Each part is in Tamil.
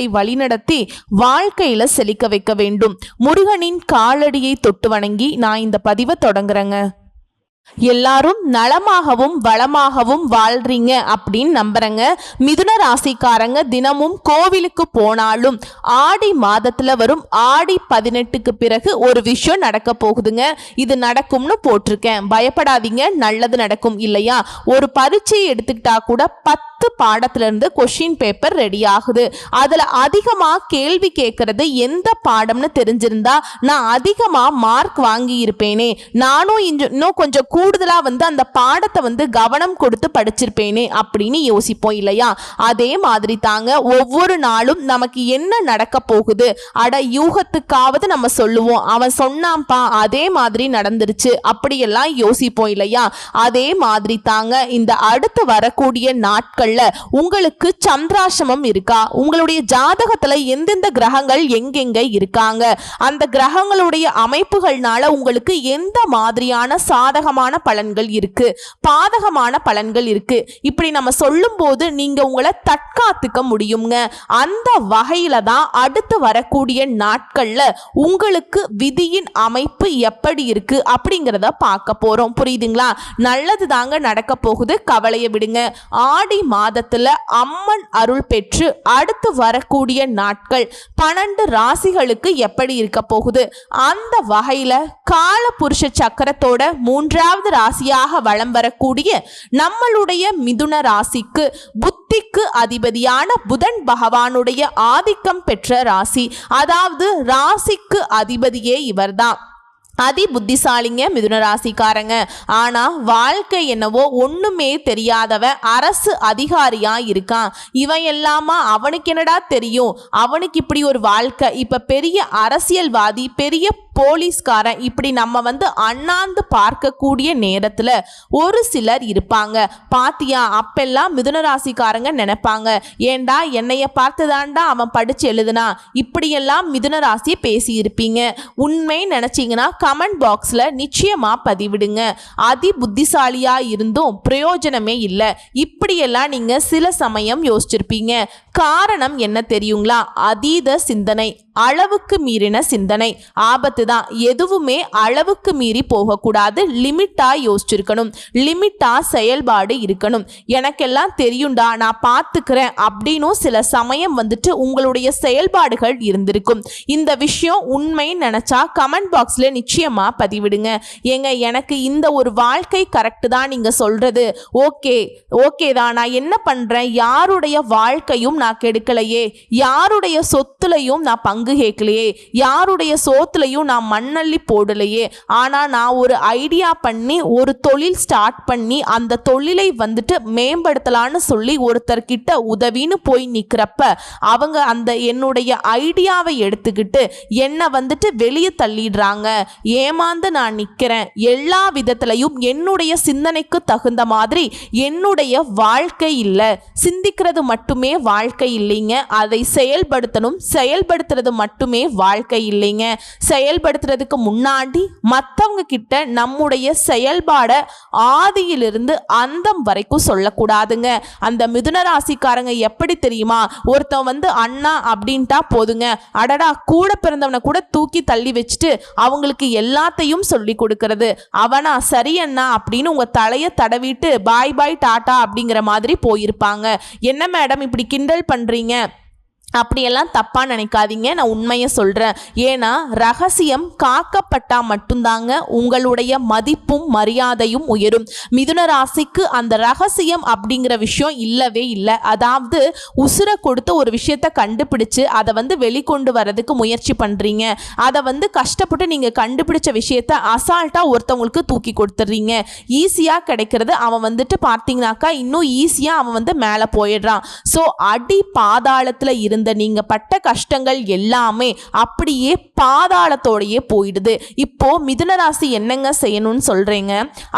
வழிநடத்தி வாழ்க்கையில செழிக்க வைக்க வேண்டும். முருகனின் காலடியை தொட்டு வணங்கி நான் இந்த பதிவை தொடங்குறேங்க. எல்லாரும் நலமாகவும் வளமாகவும் வாழ்றீங்க அப்படின்னு நம்புறேங்க. மிதுன ராசிக்காரங்க தினமும் கோவிலுக்கு போனாலும் ஆடி மாதத்துல வரும் ஆடி பதினெட்டுக்கு பிறகு ஒரு விஷயம் நடக்க போகுதுங்க. இது நடக்கும்னு போட்டிருக்கேன். பயப்படாதீங்க. நல்லது நடக்கும் இல்லையா? ஒரு பரீட்சையை எடுத்துக்கிட்டா கூட பத்து பாடத்திலிருந்து கொஷின் பேப்பர் ரெடி ஆகுது. அதில் அதிகமாக கேள்வி கேட்கறது எந்த பாடம்னு தெரிஞ்சிருந்தா நான் அதிகமாக மார்க் வாங்கி இருப்பேனே நானும் இன்னும் கொஞ்சம் கூடுதலாக வந்து அந்த பாடத்தை வந்து கவனம் கொடுத்து படிச்சிருப்பேனே அப்படின்னு யோசிப்போம் இல்லையா? அதே மாதிரி தாங்க ஒவ்வொரு நாளும் நமக்கு என்ன நடக்க போகுது? அட யூகத்துக்காவது நம்ம சொல்லுவோம். அவன் சொன்னான்ப்பா அதே மாதிரி நடந்துருச்சு அப்படியெல்லாம் யோசிப்போம் இல்லையா? அதே மாதிரி தாங்க இந்த அடுத்து வரக்கூடிய நாட்கள்ல உங்களுக்கு சந்திராசிரமம் இருக்கா? உங்களுடைய ஜாதகத்துல எந்தெந்த கிரகங்கள் எங்கெங்க இருக்காங்க? அந்த கிரகங்களுடைய அமைப்புகள்னால உங்களுக்கு எந்த மாதிரியான சாதகமான பலன்கள் இருக்கு? பாதகமான பலன்கள் இருக்கு. இப்படி நம்ம சொல்லும்போது நீங்க உங்களை தற்காத்துக்க முடியுங்க. அந்த வகையில தான் அடுத்து வரக்கூடிய நாட்கள்ல உங்களுக்கு விதியின் அமைப்பு எப்படி இருக்கு அப்படிங்கிறத பார்க்க போறோம். புரியுதுங்களா? நல்லது தாங்க நடக்க போகுது. கவலையை விடுங்க. ஆடி மாதத்துல அம்மன் அருள் பெற்று அடுத்து வரக்கூடிய நாட்கள் பன்னெண்டு ராசிகளுக்கு எப்படி இருக்க போகுது? அந்த வகையில கால புருஷ சக்கரத்தோட மூன்றாவது ராசியாக வலம் வரக்கூடிய நம்மளுடைய மிதுன ராசிக்கு புத்திக்கு அதிபதியான புதன் பகவானுடைய ஆதிக்கம் பெற்ற ராசி. அதாவது ராசிக்கு அதிபதியே இவர்தான். அதி புத்திசாலிங்க மிதுன ராசிக்காரங்க ஆனா வாழ்க்கை என்னவோ ஒண்ணுமே தெரியாதவன் அரசு அதிகாரியா இருக்கான். இவன் எல்லாமா அவனுக்கு என்னடா தெரியும்? அவனுக்கு இப்படி ஒரு வாழ்க்கை. இப்ப பெரிய அரசியல்வாதி பெரிய போலீஸ்காரன் இப்படி நம்ம வந்து அண்ணாந்து பார்க்கக்கூடிய நேரத்தில் ஒரு சிலர் இருப்பாங்க. பாத்தியா அப்பெல்லாம் மிதுனராசிக்காரங்க நினைப்பாங்க. ஏண்டா என்னைய பார்த்துதான்டா அவன் படிச்சு எழுதுனா? இப்படியெல்லாம் மிதுனராசி பேசியிருப்பீங்க. உண்மை நினச்சிங்கன்னா கமெண்ட் பாக்ஸில் நிச்சயமாக பதிவிடுங்க. அதி புத்திசாலியாக இருந்தும் பிரயோஜனமே இல்லை. இப்படியெல்லாம் நீங்கள் சில சமயம் யோசிச்சிருப்பீங்க. காரணம் என்ன தெரியுங்களா? அதீத சிந்தனை அளவுக்கு மீறின சிந்தனை ஆபத்து அதுதான் எதுவுமே அளவுக்கு மீறி போகக்கூடாது. லிமிட்டா யோசிச்சிருக்கணும். லிமிட்டா செயல்பாடு இருக்கணும். எனக்கெல்லாம் தெரியும்டா நான் பார்த்துக்கிறேன் அப்படின்னும் சில சமயம் வந்துட்டு உங்களுடைய செயல்பாடுகள் இருந்திருக்கும். இந்த விஷயம் உண்மை நினைச்சா கமெண்ட் பாக்ஸ்ல நிச்சயமா பதிவிடுங்க. ஏங்க எனக்கு இந்த ஒரு வாழ்க்கை கரெக்டு தான் நீங்க சொல்றது. ஓகே ஓகே தான். நான் என்ன பண்றேன்? யாருடைய வாழ்க்கையும் நான் கெடுக்கலையே. யாருடைய சொத்துலையும் நான் பங்கு கேட்கலையே. யாருடைய சோத்துலையும் நான் நான் மண்ணள்ளி போடலையே. ஆனால் நான் ஒரு ஐடியா பண்ணி ஒரு தொழில் ஸ்டார்ட் பண்ணி அந்த தொழிலை வந்துட்டு மேம்படுத்தலான்னு சொல்லி ஒருத்தர்கிட்ட உதவின்னு போய் நிற்கிறப்ப அவங்க அந்த என்னுடைய ஐடியாவை எடுத்துக்கிட்டு என்னை வந்துட்டு வெளியே தள்ளிடுறாங்க. ஏமாந்து நான் நிற்கிறேன் எல்லா விதத்திலையும் என்னுடைய சிந்தனைக்கு தகுந்த மாதிரி என்னுடைய வாழ்க்கை இல்லை. சிந்திக்கிறது மட்டுமே வாழ்க்கை இல்லைங்க. அதை செயல்படுத்தணும் செயல்படுத்துறது மட்டுமே வாழ்க்கை இல்லைங்க. செயல் செயல்படுத்துறதுக்கு முன்னாடி மற்றவங்க கிட்ட நம்முடைய செயல்பாடை ஆதியிலிருந்து அந்தம் வரைக்கும் சொல்லக்கூடாதுங்க. அந்த மிதுன ராசிக்காரங்க எப்படி தெரியுமா? ஒருத்தன் வந்து அண்ணா அப்படின்ட்டா போதுங்க. அடடா கூட பிறந்தவனை கூட தூக்கி தள்ளி வச்சுட்டு அவங்களுக்கு எல்லாத்தையும் சொல்லி கொடுக்கறது. அவனா சரி அண்ணா அப்படின்னு உங்க தலைய தடவிட்டு பாய் பாய் டாட்டா அப்படிங்கிற மாதிரி போயிருப்பாங்க. என்ன மேடம் இப்படி கிண்டல் பண்றீங்க? அப்படியெல்லாம் தப்பாக நினைக்காதீங்க. நான் உண்மையை சொல்கிறேன் ஏன்னா ரகசியம் காக்கப்பட்டால் மட்டும்தாங்க உங்களுடைய மதிப்பும் மரியாதையும் உயரும். மிதுன ராசிக்கு அந்த ரகசியம் அப்படிங்கிற விஷயம் இல்லவே இல்லை. அதாவது உசுரை கொடுத்து ஒரு விஷயத்தை கண்டுபிடிச்சு அதை வந்து வெளிக்கொண்டு வரதுக்கு முயற்சி பண்ணுறீங்க அதை வந்து கஷ்டப்பட்டு நீங்கள் கண்டுபிடிச்ச விஷயத்த அசால்ட்டாக ஒருத்தவங்களுக்கு தூக்கி கொடுத்துட்றீங்க ஈஸியாக கிடைக்கிறது அவன் வந்துட்டு பார்த்தீங்கன்னாக்கா இன்னும் ஈஸியாக அவன் வந்து மேலே போயிடுறான். ஸோ அடி பாதாளத்தில் இருந்து இருந்த நீங்க பட்ட கஷ்டங்கள் எல்லாமே அப்படியே பாதாளத்தோடையே போயிடுது. இப்போ மிதுன ராசி என்னங்க செய்யணும்னு சொல்றீங்க?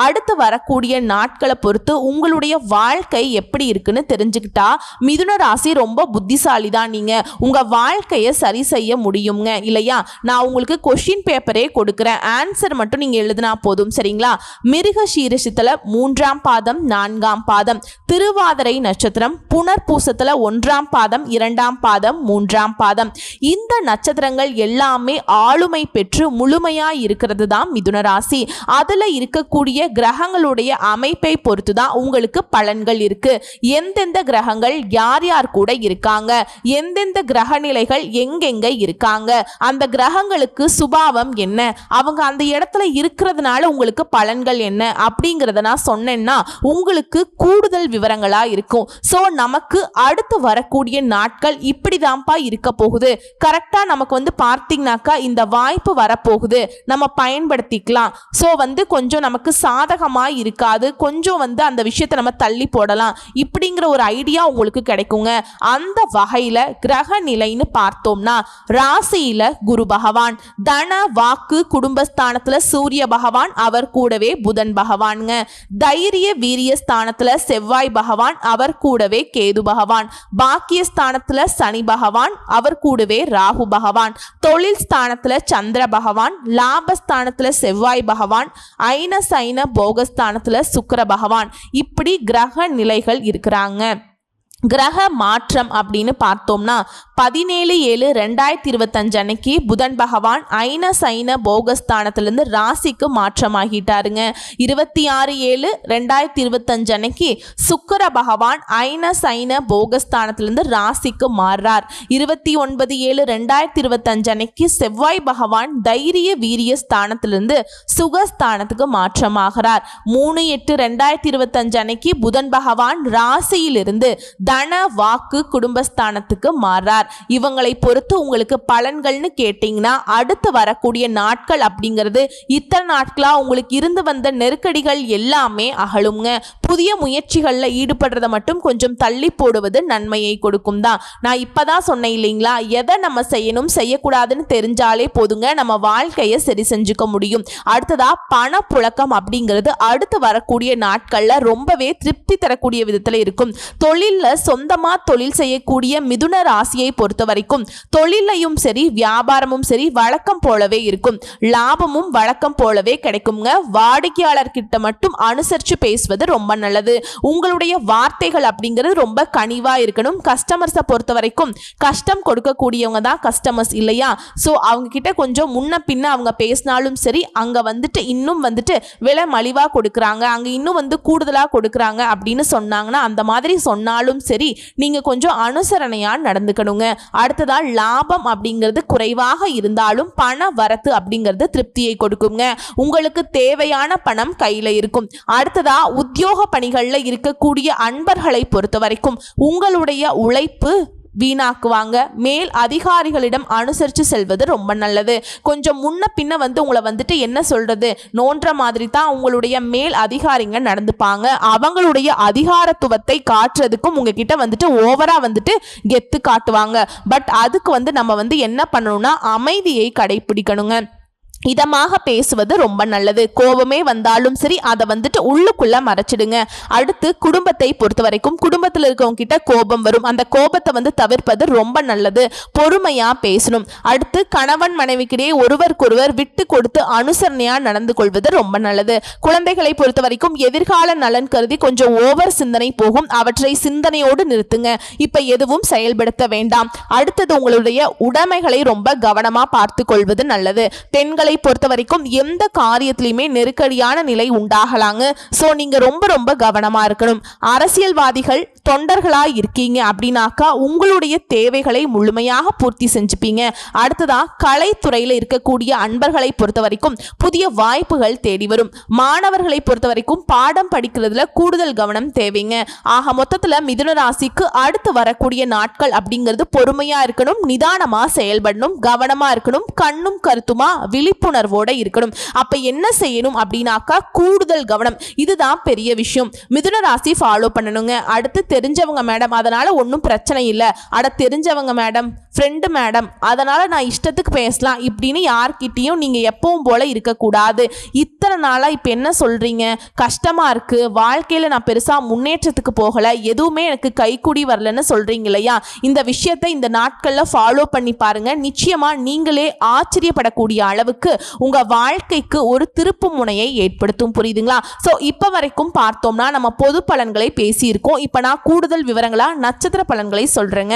அடுத்து வரக்கூடிய நாட்களை பொறுத்து உங்களுடைய வாழ்க்கை எப்படி இருக்குன்னு தெரிஞ்சுக்கிட்டா மிதுன ராசி ரொம்ப புத்திசாலி தான் நீங்க. உங்க வாழ்க்கையை சரி செய்ய முடியுங்க இல்லையா? நான் உங்களுக்கு கொஷின் பேப்பரே கொடுக்குறேன். ஆன்சர் மட்டும் நீங்க எழுதினா போதும் சரிங்களா? மிருக சீரஷத்தில் மூன்றாம் பாதம் நான்காம் பாதம். திருவாதிரை நட்சத்திரம் புனர்பூசத்துல ஒன்றாம் பாதம் இரண்டாம் பாதம் மூன்றாம் பாதம். இந்த நட்சத்திரங்கள் எல்லாமே ஆளுமை பெற்று முழுமையா இருக்கிறது தான் மிதுன ராசி. அதுல இருக்கக்கூடிய கிரகங்களுடைய அமைப்பை பொறுத்து தான் உங்களுக்கு பலன்கள் இருக்கு. எந்தெந்த கிரகங்கள் யார் யார் கூட இருக்காங்க? எந்தெந்த கிரக நிலைகள் எங்கெங்க இருக்காங்க? அந்த கிரகங்களுக்கு சுபாவம் என்ன? அவங்க அந்த இடத்துல இருக்கிறதுனால உங்களுக்கு பலன்கள் என்ன? அப்படிங்கிறத நான் சொன்னேன்னா உங்களுக்கு கூடுதல் விவரங்களா இருக்கும். ஸோ நமக்கு அடுத்து வரக்கூடிய நாட்கள் இப்படிதான்ப்பா இருக்க போகுது. கரெக்டா நமக்கு வந்து பார்த்தீங்கன்னாக்கா இந்த வாய்ப்பு வரப்போகுது. நம்ம பயன்படுத்திக்கலாம். ஸோ வந்து கொஞ்சம் நமக்கு சாதகமா இருக்காது. கொஞ்சம் வந்து அந்த விஷயத்தை நம்ம தள்ளி போடலாம். இப்படிங்கிற ஒரு ஐடியா உங்களுக்கு கிடைக்குங்க. அந்த வகையில கிரக நிலைன்னு பார்த்தோம்னா ராசியில குரு பகவான் தன வாக்கு குடும்பஸ்தானத்துல சூரிய பகவான் அவர் கூடவே புதன் பகவானுங்க. தைரிய வீரிய ஸ்தானத்துல செவ்வாய் பகவான் அவர் கூடவே கேது பகவான். பாக்கிய ஸ்தானத்துல சனி பகவான் அவர் கூடவே ராகு பகவான். தொழில் ஸ்தானத்துல சந்திர பகவான் லாபஸ்தானத்துல செவ்வாய் பகவான் ஐன சைன போகஸ்தானத்துல சுக்கர பகவான். இப்படி கிரக நிலைகள் இருக்கிறாங்க. கிரக மாற்றம் அப்படின்னு பார்த்தோம்னா பதினேழு ஏழு ரெண்டாயிரத்தி இருபத்தஞ்சு அன்னைக்கு புதன் பகவான் ஐன சைன போகஸ்தானத்திலிருந்து ராசிக்கு மாற்றமாகிட்டாருங்க. இருபத்தி ஆறு ஏழு ரெண்டாயிரத்தி இருபத்தஞ்சு அன்னைக்கு சுக்கர பகவான் ஐன சைன போகஸ்தானத்திலிருந்து ராசிக்கு மாறுறார். இருபத்தி ஒன்பது ஏழு ரெண்டாயிரத்தி இருபத்தஞ்சு அன்னைக்கு செவ்வாய் பகவான் தைரிய வீரிய ஸ்தானத்திலிருந்து சுகஸ்தானத்துக்கு மாற்றமாகிறார். மூணு எட்டு ரெண்டாயிரத்தி இருபத்தஞ்சு அன்னைக்கு புதன் பகவான் ராசியிலிருந்து தன வாக்கு குடும்பஸ்தானத்துக்கு மாறார். இவங்களை பொறுத்து உங்களுக்கு பலன்கள்னு கேட்டிங்கன்னா அடுத்து வரக்கூடிய நாட்கள் அப்படிங்கிறது இத்தனை நாட்களாக உங்களுக்கு இருந்து வந்த நெருக்கடிகள் எல்லாமே அகலுங்க புதிய முயற்சிகளில் ஈடுபடுறத மட்டும் கொஞ்சம் தள்ளி போடுவது நன்மையை கொடுக்கும் தான். நான் இப்பதான் சொன்னேன் இல்லைங்களா? எதை நம்ம செய்யணும் செய்யக்கூடாதுன்னு தெரிஞ்சாலே போதுங்க. நம்ம வாழ்க்கையை சரி செஞ்சுக்க முடியும். அடுத்ததா பணப்புழக்கம் அப்படிங்கிறது அடுத்து வரக்கூடிய நாட்களில் ரொம்பவே திருப்தி தரக்கூடிய விதத்தில் இருக்கும். தொழிலில் சொந்தமாக தொழில் செய்யக்கூடிய மிதுன ராசியை பொறுத்த வரைக்கும் தொழிலையும் சரி வியாபாரமும் சரி வழக்கம் போலவே இருக்கும். லாபமும் வழக்கம் போலவே கிடைக்குங்க. வாடிக்கையாளர்கிட்ட மட்டும் அனுசரித்து பேசுவது ரொம்ப நல்லது உங்களுடைய வார்த்தைகள் அப்படிங்கிறது ரொம்ப கனிவா இருக்கணும். கஸ்டமர்ஸை பொறுத்த வரைக்கும் கஷ்டம் கொடுக்கக்கூடியவங்க தான் கஸ்டமர்ஸ் இல்லையா? ஸோ அவங்க கிட்ட கொஞ்சம் முன்ன பின்ன அவங்க பேசினாலும் சரி அங்கே வந்துட்டு இன்னும் வந்துட்டு விலை மலிவாக கொடுக்குறாங்க. அங்கே இன்னும் வந்து கூடுதலாக கொடுக்குறாங்க அப்படின்னு சொன்னாங்கன்னா அந்த மாதிரி சொன்னாலும் சரி நீங்கள் கொஞ்சம் அனுசரணையாக நடந்துக்கணுங்க. அடுத்ததா லாபம் அப்படிங்கிறது குறைவாக இருந்தாலும் பண வரத்து அப்படிங்கிறது திருப்தியை கொடுக்குங்க. உங்களுக்கு தேவையான பணம் கையில் இருக்கும். அடுத்ததா உத்தியோக பணிகளில் இருக்கக்கூடிய அன்பர்களை பொறுத்த வரைக்கும் உங்களுடைய உழைப்பு வீணாக்குவாங்க. மேல் அதிகாரிகளிடம் அனுசரித்து செல்வது ரொம்ப நல்லது. கொஞ்சம் முன்ன பின்ன வந்து உங்களை வந்துட்டு என்ன சொல்கிறது நோன்ற மாதிரி தான் உங்களுடைய மேல் அதிகாரிங்க நடந்துப்பாங்க. அவங்களுடைய அதிகாரத்துவத்தை காட்டுறதுக்கும் உங்ககிட்ட வந்துட்டு ஓவராக வந்துட்டு கெத்து காட்டுவாங்க. பட் அதுக்கு வந்து நம்ம வந்து என்ன பண்ணணும்னா அமைதியை கடைபிடிக்கணுங்க. இதமாக பேசுவது ரொம்ப நல்லது. கோபமே வந்தாலும் சரி அதை வந்துட்டு உள்ளுக்குள்ள மறைச்சிடுங்க. அடுத்து குடும்பத்தை பொறுத்த வரைக்கும் குடும்பத்தில் இருக்கவங்க கிட்ட கோபம் வரும். அந்த கோபத்தை வந்து தவிர்ப்பது ரொம்ப நல்லது. பொறுமையா பேசணும். அடுத்து கணவன் மனைவிக்கிடையே ஒருவருக்கொருவர் விட்டு கொடுத்து அனுசரணையா நடந்து கொள்வது ரொம்ப நல்லது. குழந்தைகளை பொறுத்த வரைக்கும் எதிர்கால நலன் கருதி கொஞ்சம் ஓவர் சிந்தனை போகும். அவற்றை சிந்தனையோடு நிறுத்துங்க. இப்ப எதுவும் செயல்படுத்த வேண்டாம். அடுத்தது உங்களுடைய உடைமைகளை ரொம்ப கவனமா பார்த்து கொள்வது நல்லது. பெண்கள் பொறுத்த வரைக்கும் எந்த காரியத்திலையுமே நெருக்கடியான நிலை உண்டாகலாங்க. ஸோ நீங்க ரொம்ப ரொம்ப கவனமா இருக்கணும். அரசியல்வாதிகள் தொண்டர்களாக இருக்கீங்க அப்படின்னாக்கா உங்களுடைய தேவைகளை முழுமையாக பூர்த்தி செஞ்சுப்பீங்க. அடுத்ததாக கலைத்துறையில் இருக்கக்கூடிய அன்பர்களை பொறுத்த வரைக்கும் புதிய வாய்ப்புகள் தேடி வரும். மாணவர்களை பொறுத்த வரைக்கும் பாடம் படிக்கிறதுல கூடுதல் கவனம் தேவைங்க. ஆக மொத்தத்தில் மிதுன ராசிக்கு அடுத்து வரக்கூடிய நாட்கள் அப்படிங்கிறது பொறுமையாக இருக்கணும் நிதானமாக செயல்படணும் கவனமாக இருக்கணும் கண்ணும் கருத்துமா விழிப்புணர்வோடு இருக்கணும். அப்போ என்ன செய்யணும் அப்படின்னாக்கா கூடுதல் கவனம். இதுதான் பெரிய விஷயம். மிதுன ராசி ஃபாலோ பண்ணணுங்க. அடுத்து தெரிஞ்சவங்க மேடம் அதனால் ஒன்றும் பிரச்சனை இல்லை. அட தெரிஞ்சவங்க மேடம் ஃப்ரெண்டு மேடம் அதனால் நான் இஷ்டத்துக்கு பேசலாம். இப்படின்னு யார்கிட்டேயும் நீங்கள் எப்பவும் போல் இருக்கக்கூடாது. இத்தனை நாளாக இப்போ என்ன சொல்கிறீங்க கஷ்டமாக இருக்குது வாழ்க்கையில் நான் பெருசாக முன்னேற்றத்துக்கு போகலை. எதுவுமே எனக்கு கைக்கூடி வரலன்னு சொல்கிறீங்க இல்லையா? இந்த விஷயத்தை இந்த நாட்களில் ஃபாலோ பண்ணி பாருங்கள் நிச்சயமாக நீங்களே ஆச்சரியப்படக்கூடிய அளவுக்கு உங்கள் வாழ்க்கைக்கு ஒரு திருப்பு முனையை ஏற்படுத்தும். புரியுதுங்களா? ஸோ இப்போ வரைக்கும் பார்த்தோம்னா நம்ம பொது பலன்களை பேசியிருக்கோம். இப்போ நான் கூடுதல் விவரங்களா நட்சத்திர பலன்களை சொல்றேங்க.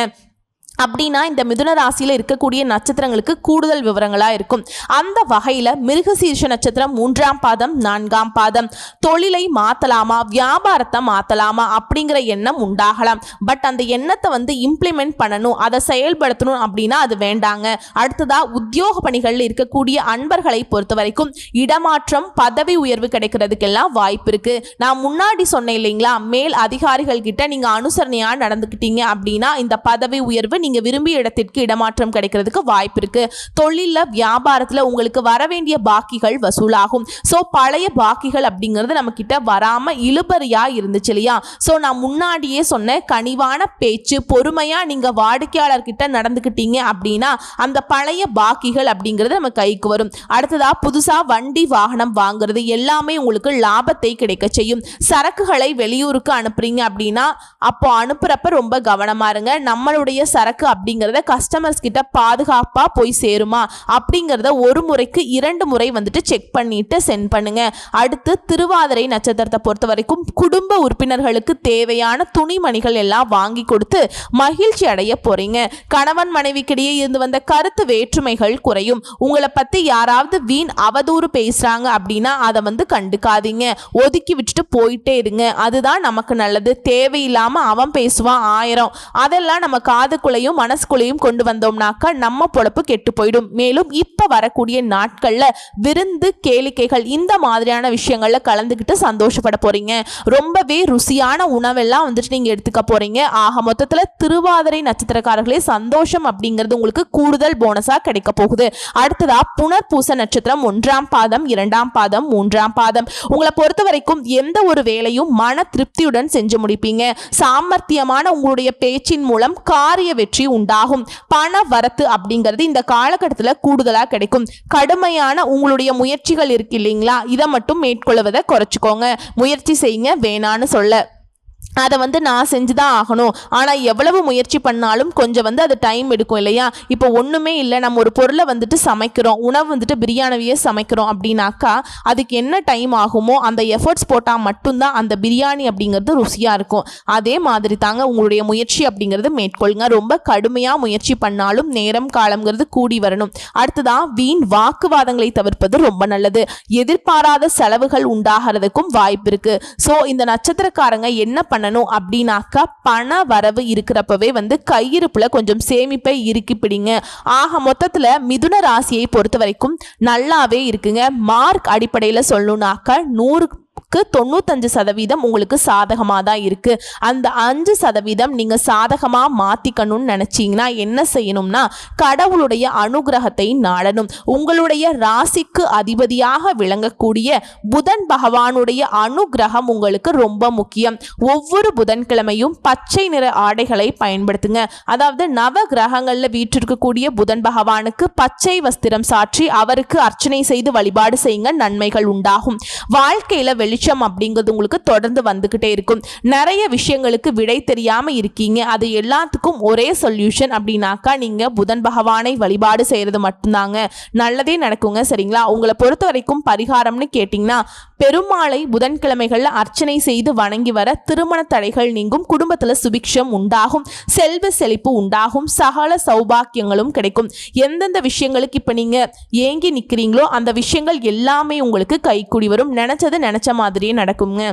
அப்படின்னா இந்த மிதுன ராசியில் இருக்கக்கூடிய நட்சத்திரங்களுக்கு கூடுதல் விவரங்களாக இருக்கும். அந்த வகையில் மிருகசீர்ஷ நட்சத்திரம் மூன்றாம் பாதம் நான்காம் பாதம். தொழிலை மாற்றலாமா வியாபாரத்தை மாற்றலாமா அப்படிங்கிற எண்ணம் உண்டாகலாம். பட் அந்த எண்ணத்தை வந்து இம்ப்ளிமெண்ட் பண்ணணும் அதை செயல்படுத்தணும் அப்படின்னா அது வேண்டாங்க. அடுத்ததாக உத்தியோக பணிகளில் இருக்கக்கூடிய அன்பர்களை பொறுத்த வரைக்கும் இடமாற்றம் பதவி உயர்வு கிடைக்கிறதுக்கெல்லாம் வாய்ப்பு இருக்கு. நான் முன்னாடி சொன்னேன் இல்லைங்களா? மேல் அதிகாரிகள் கிட்ட நீங்கள் அனுசரணையாக நடந்துக்கிட்டீங்க அப்படின்னா இந்த பதவி உயர்வு நீங்கள் விரும்பிய இடத்திற்கு இடமாற்றம் கிடைக்கிறதுக்கு வாய்ப்பு இருக்கு. தொழிலில் வியாபாரத்தில் உங்களுக்கு வர வேண்டிய பாக்கிகள் வசூலாகும். ஸோ பழைய பாக்கிகள் அப்படிங்கிறது நம்ம கிட்ட வராம இழுபறியா இருந்துச்சு இல்லையா? ஸோ நான் முன்னாடியே சொன்னேன் கனிவான பேச்சு பொறுமையா நீங்க வாடிக்கையாளர்கிட்ட நடந்துக்கிட்டீங்க அப்படின்னா அந்த பழைய பாக்கிகள் அப்படிங்கிறது நம்ம கைக்கு வரும். அடுத்ததா புதுசா வண்டி வாகனம் வாங்குறது எல்லாமே உங்களுக்கு லாபத்தை கிடைக்க செய்யும். சரக்குகளை வெளியூருக்கு அனுப்புறீங்க அப்படின்னா அப்போ அனுப்புறப்ப ரொம்ப கவனமா இருங்க. நம்மளுடைய சரக்கு அப்படிங்கிறத கஸ்டமர்ஸ் கிட்ட பாதுகாப்பாக போய் சேருமா? அப்படிங்கிறத ஒரு முறைக்கு இரண்டு முறை வந்துட்டு செக் பண்ணிட்டு சென்ட் பண்ணுங்க. அடுத்து திருவாதிரை நட்சத்திரத்தை பொறுத்த வரைக்கும் குடும்ப உறுப்பினர்களுக்கு தேவையான துணிமணிகள் எல்லாம் வாங்கி கொடுத்து மகிழ்ச்சி அடைய போறீங்க. கணவன் மனைவிக்கிடையே இருந்து வந்த கருத்து வேற்றுமைகள் குறையும். உங்களை பத்தி யாராவது வீண் அவதூறு பேசுறாங்க அப்படின்னா அதை வந்து கண்டுக்காதீங்க. ஒதுக்கி விட்டுட்டு போயிட்டே இருங்க. அதுதான் நமக்கு நல்லது. தேவையில்லாம அவன் பேசுவான் ஆயிரம். அதெல்லாம் நம்ம காதுக்குள்ளையும் மனசுக்குள்ளேயும் கொண்டு வந்தோம்னாக்கா நம்ம பொழப்பு கெட்டு போயிடும். மேலும் இப்ப வரக்கூடிய நாட்களில் விருந்து கேளிக்கைகள் இந்த மாதிரியான விஷயங்களில் கலந்துக்கிட்டு சந்தோஷப்பட போறீங்க. ரொம்பவே ருசியான உணவெல்லாம் வந்துட்டு நீங்கள் எடுத்துக்க போகிறீங்க ஆக மொத்தத்தில் திருவாதிரை நட்சத்திரக்காரர்களே சந்தோஷம் அப்படிங்கிறது உங்களுக்கு கூடுதல் போனஸா கிடைக்க போகுது. புனர் புனர்பூச நட்சத்திரம் ஒன்றாம் பாதம் இரண்டாம் பாதம் மூன்றாம் பாதம். உங்களை பொறுத்த வரைக்கும் எந்த ஒரு வேலையும் மன திருப்தியுடன் செஞ்சு முடிப்பீங்க. சாமர்த்தியமான உங்களுடைய பேச்சின் மூலம் காரிய வெற்றி உண்டாகும். பண வரத்து அப்படிங்கிறது இந்த காலகட்டத்தில் கூடுதலாக கிடைக்கும். கடுமையான உங்களுடைய முயற்சிகள் இருக்கு இல்லைங்களா? இதை மட்டும் மேற்கொள்வதை குறைச்சிக்கோங்க. முயற்சி செய்யுங்க வேணான்னு சொல்ல. அதை வந்து நான் செஞ்சு தான் ஆகணும். ஆனால் எவ்வளவு முயற்சி பண்ணாலும் கொஞ்சம் வந்து அது டைம் எடுக்கும் இல்லையா? இப்போ ஒன்றுமே இல்லை. நம்ம ஒரு பொருளை வந்துட்டு சமைக்கிறோம். உணவு வந்துட்டு பிரியாணியே சமைக்கிறோம் அப்படின்னாக்கா அதுக்கு என்ன டைம் ஆகுமோ அந்த எஃபர்ட்ஸ் போட்டால் மட்டும்தான் அந்த பிரியாணி அப்படிங்கிறது ருசியாக இருக்கும். அதே மாதிரி தாங்க உங்களுடைய முயற்சி அப்படிங்கிறது மேற்கொள்ளுங்க. ரொம்ப கடுமையாக முயற்சி பண்ணாலும் நேரம் காலங்கிறது கூடி வரணும். அடுத்ததான் வீண் வாக்குவாதங்களை தவிர்ப்பது ரொம்ப நல்லது. எதிர்பாராத செலவுகள் உண்டாகிறதுக்கும் வாய்ப்பு இருக்குது ஸோ இந்த நட்சத்திரக்காரங்க என்ன பண்ணணும் அப்படின்னாக்கா பண வரவு இருக்கிறப்பவே வந்து கையிருப்பில் கொஞ்சம் சேமிப்பை இறுக்கி பிடிங்க. ஆக மொத்தத்தில் மிதுன ராசியை பொறுத்த வரைக்கும் நல்லாவே இருக்குங்க. மார்க் அடிப்படையில் சொல்லணும்னாக்கா நூறு க்கு தொண்ணூத்தஞ்சு சதவீதம் உங்களுக்கு சாதகமாக தான் இருக்குது அந்த அஞ்சு சதவீதம் நீங்கள் சாதகமாக மாற்றிக்கணும்னு நினச்சிங்கன்னா என்ன செய்யணும்னா கடவுளுடைய அனுகிரகத்தை நாடணும். உங்களுடைய ராசிக்கு அதிபதியாக விளங்கக்கூடிய புதன் பகவானுடைய அனுகிரகம் உங்களுக்கு ரொம்ப முக்கியம். ஒவ்வொரு புதன்கிழமையும் பச்சை நிற ஆடைகளை பயன்படுத்துங்க. அதாவது நவ கிரகங்களில் வீற்றிருக்கக்கூடிய புதன் பகவானுக்கு பச்சை வஸ்திரம் சாற்றி அவருக்கு அர்ச்சனை செய்து வழிபாடு செய்யுங்க. நன்மைகள் உண்டாகும். வாழ்க்கையில் வெளி வெளிச்சம் அப்படிங்கிறது உங்களுக்கு தொடர்ந்து வந்துக்கிட்டே இருக்கும். நிறைய விஷயங்களுக்கு விடை தெரியாம இருக்கீங்க. அது எல்லாத்துக்கும் ஒரே சொல்யூஷன் அப்படின்னாக்கா நீங்க புதன் பகவானை வழிபாடு செய்யறது மட்டும்தாங்க. நல்லதே நடக்குங்க சரிங்களா? உங்களை பொறுத்த வரைக்கும் பரிகாரம்னு கேட்டிங்கன்னா பெருமாளை புதன்கிழமைகள்ல அர்ச்சனை செய்து வணங்கி வர திருமண தடைகள் நீங்கும் குடும்பத்துல சுபிக்ஷம் உண்டாகும் செல்வ செழிப்பு உண்டாகும் சகல சௌபாக்கியங்களும் கிடைக்கும். எந்தெந்த விஷயங்களுக்கு இப்ப நீங்க ஏங்கி நிக்கிறீங்களோ அந்த விஷயங்கள் எல்லாமே உங்களுக்கு கைக்குடி வரும். நினைச்சது நினைச்ச மாதிரியே நடக்குங்க.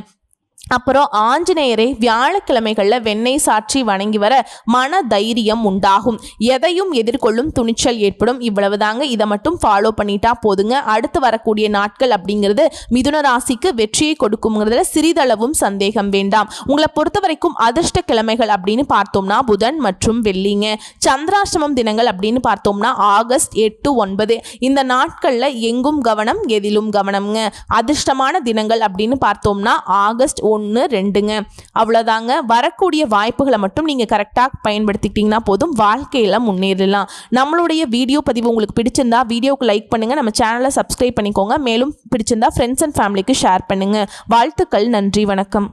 அப்புறம் ஆஞ்சநேயரை வியாழக்கிழமைகளில் வெண்ணெய் சாற்றி வணங்கி வர மன தைரியம் உண்டாகும். எதையும் எதிர்கொள்ளும் துணிச்சல் ஏற்படும். இவ்வளவுதாங்க. இதை மட்டும் ஃபாலோ பண்ணிட்டா போதுங்க. அடுத்து வரக்கூடிய நாட்கள் அப்படிங்கிறது மிதுன ராசிக்கு வெற்றியை கொடுக்குங்கிறதுல சிறிதளவும் சந்தேகம் வேண்டாம். உங்களை பொறுத்த வரைக்கும் அதிர்ஷ்ட கிழமைகள் அப்படின்னு பார்த்தோம்னா புதன் மற்றும் வெள்ளிங்க. சந்திராஷ்டமம் தினங்கள் அப்படின்னு பார்த்தோம்னா ஆகஸ்ட் எட்டு ஒன்பது. இந்த நாட்களில் எங்கும் கவனம் எதிலும் கவனம்ங்க. அதிர்ஷ்டமான தினங்கள் அப்படின்னு பார்த்தோம்னா ஆகஸ்ட் ஒன்று ரெண்டுங்க. அவ்வளோதாங்க வரக்கூடிய வாய்ப்புகளை மட்டும் நீங்கள் கரெக்டாக பயன்படுத்திக்கிட்டிங்கன்னா போதும். வாழ்க்கையில் முன்னேறலாம். நம்மளுடைய வீடியோ பதிவு உங்களுக்கு பிடிச்சிருந்தா வீடியோவுக்கு லைக் பண்ணுங்கள் நம்ம சேனலை சப்ஸ்கிரைப் பண்ணிக்கோங்க. மேலும் பிடிச்சிருந்தா ஃப்ரெண்ட்ஸ் அண்ட் ஃபேமிலிக்கு ஷேர் பண்ணுங்கள் வாழ்த்துக்கள். நன்றி. வணக்கம்.